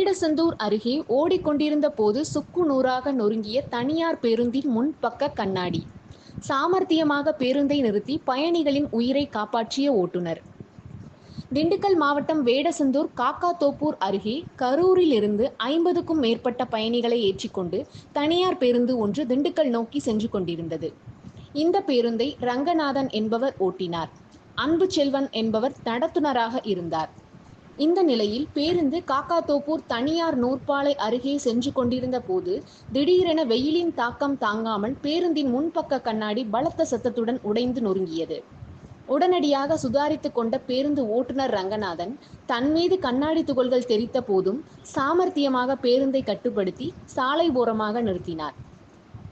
வேடசந்தூர் அருகே ஓடிக்கொண்டிருந்த போது சுக்கு நூறாக நொறுங்கிய தனியார் பேருந்தின் முன்பக்க கண்ணாடி. சாமர்த்தியமாக பேருந்தை நிறுத்தி பயணிகளின் உயிரை காப்பாற்றிய ஓட்டுநர். திண்டுக்கல் மாவட்டம் வேடசந்தூர் காக்காத்தோப்பூர் அருகே கரூரில் இருந்து ஐம்பதுக்கும் மேற்பட்ட பயணிகளை ஏற்றிக்கொண்டு தனியார் பேருந்து ஒன்று திண்டுக்கல் நோக்கி சென்று கொண்டிருந்தது. இந்த பேருந்தை ரங்கநாதன் என்பவர் ஓட்டினார். அன்பு செல்வன் என்பவர் நடத்துனராக இருந்தார். இந்த நிலையில் பேருந்து காக்காத்தோப்பூர் தனியார் நூற்பாலை அருகே சென்று கொண்டிருந்த போது திடீரென வெயிலின் தாக்கம் தாங்காமல் பேருந்தின் முன்பக்க கண்ணாடி பலத்த சத்தத்துடன் உடைந்து நொறுங்கியது. உடனடியாக சுதாரித்து கொண்ட பேருந்து ஓட்டுநர் ரங்கநாதன் தன் மீது கண்ணாடி துகள்கள் தெரித்த போதும் சாமர்த்தியமாக பேருந்தை கட்டுப்படுத்தி சாலை ஓரமாக நிறுத்தினார்.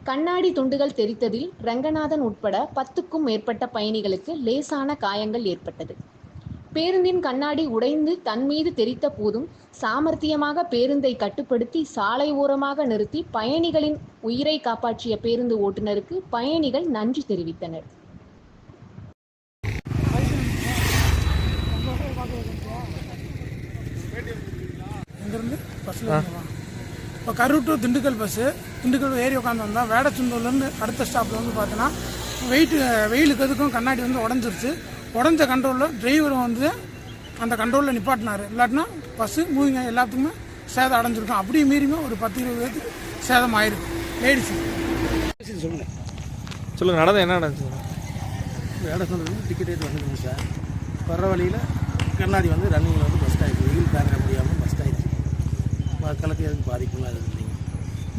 கண்ணாடி துண்டுகள் தெரித்ததில் ரங்கநாதன் உட்பட பத்துக்கும் மேற்பட்ட பயணிகளுக்கு லேசான காயங்கள் ஏற்பட்டது. பேருந்தின் கண்ணாடி உடைந்து தன் மீது தெரித்த போதும் சாமர்த்தியமாக பேருந்தை கட்டுப்படுத்தி சாலை ஓரமாக நிறுத்தி பயணிகளின் உயிரை காப்பாற்றிய பேருந்து ஓட்டுநருக்கு பயணிகள் நன்றி தெரிவித்தனர். இப்போ கரூர் டு திண்டுக்கல் பஸ்ஸு திண்டுக்கல் ஏறி உட்காந்து வந்தோம் வேடச்சந்தூர்லேருந்து அடுத்த ஸ்டாப்பில் வந்து பார்த்தோன்னா வெயிட்டு வெயிலுக்கு எதுக்கும் கண்ணாடி வந்து உடஞ்சிருச்சு. உடஞ்ச கண்ட்ரோலில் டிரைவர் வந்து அந்த கண்ட்ரோலில் நிப்பாட்டினார். இல்லாட்டினா பஸ்ஸு மூவிங்க எல்லாத்துக்குமே சேதம் அடைஞ்சிருக்கும். அப்படியே மீறியுமே ஒரு பத்து இருபது பேருக்கு சேதம் ஆயிருக்கு. லேடிஸு சொல்லுங்க சொல்லுங்க நடந்தது என்ன நடந்துச்சு? வேலை சொன்னது டிக்கெட் ஏற்றி வந்துருங்க சார். வர்ற வழியில் கண்ணாடி வந்து ரன்னிங்கில் வந்து பஸ்ட் ஆயிடுச்சு. வெயில் தாங்க முடியாமல் பஸ்ட் ஆயிடுச்சு. மக்களுக்கு எதுவும் பாதிப்புலாம் எதுவும் இல்லைங்க.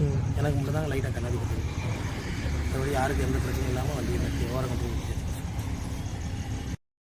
ம். எனக்கு மட்டும் தான் லைட்டாக கண்ணாடி கொடுத்துருக்கு மற்றபடி யாருக்கும் எந்த பிரச்சனையும் இல்லாமல் வண்டியை நிறுத்தி ஓரம்